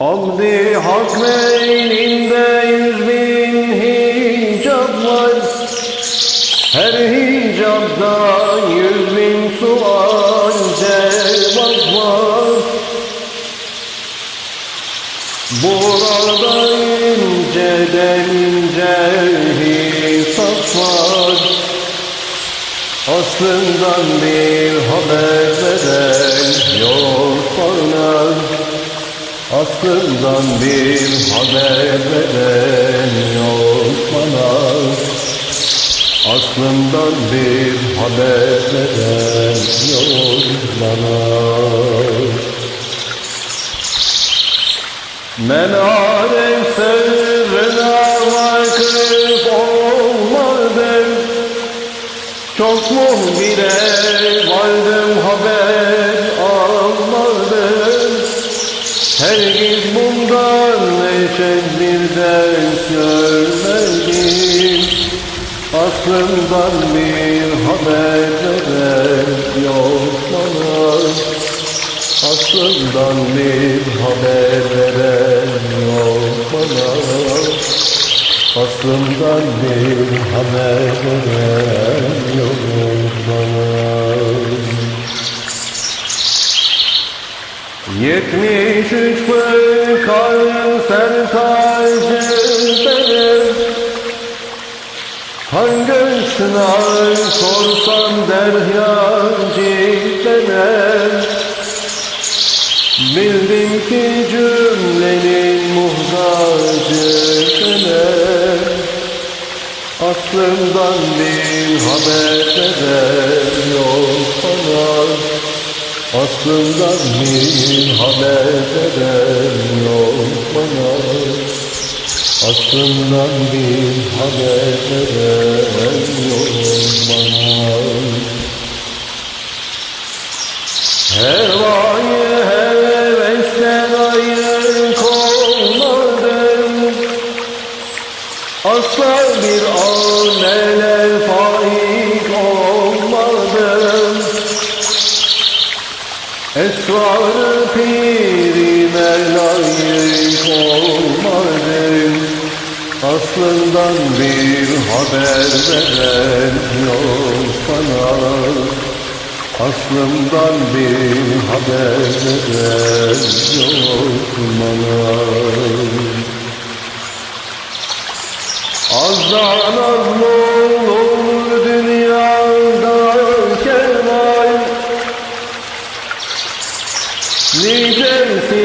Abdi hak beyninde yüz bin hicab var Her hicabda yüz bin sual cevap var Burada inceden ince hesap var Aslından bir haber veren yok. bana Aslından bir haber veren yok bana. Aslından bir haber veren yok bana. Men alem sırrına vakıf olmadım Çok muhbire vardım haber bir ders görmedim. Aslından bir haber veren yok bana Aslından bir haber veren yok bana Aslından bir haber veren yok bana Yetmiş üç fırkanın sertacı benim Hangisine sorsam deryacı benim Bildim ki cümlenin muhtacı benim Aslımdan bir haber veren yok bana Aslımdan bir haber veren yok bana Aslımdan bir haber veren yok bana Hevayı hevesten ayrı olmadım Asla bir amele faik olmadım. Esrar-ı Aslından bir haber veren yok bana. Aslımdan bir haber veren yok bana. Azdan az olur dünyada kemal. Nicesi